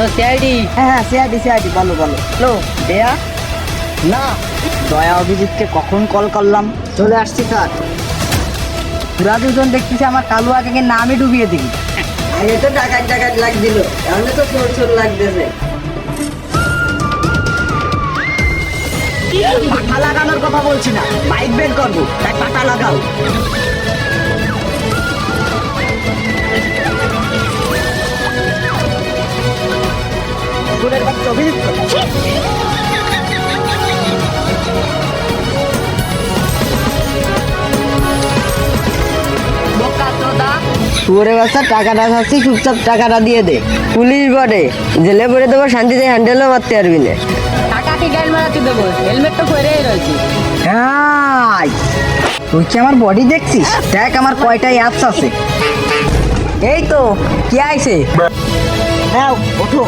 তো সিআইডি। হ্যাঁ হ্যাঁ সিআইডি সিআইডি বলো বলো। হ্যালো দেয়া? না দয়া অভিজিৎকে কখন কল করলাম? চলে আসছি স্যার। পুরা দুজন দেখতেছি আমার কালু আগে নামে ডুবিয়ে দিবি। আগে তো ডাকাত ডাকাত লাগছিল তাহলে তো চোর চোর লাগতেছে। চোদা শুয়োরের বাচ্চা টাকাটা খাচ্ছি চুপচাপ টাকাটা দিয়ে দে। পুলিশ বটে। জেলে পড়ে দেবো শান্তিতে হ্যান্ডেলও মারতে পারবি না। টাকা কি গাইল মারাতে দেবো? হেলমেট তো রয়েছে। তুই কি আমার বডি দেখছিস? দেখ আমার কয়টা অ্যাপস আছে। এই তো কি আইছে? হ্যাঁ ওঠো।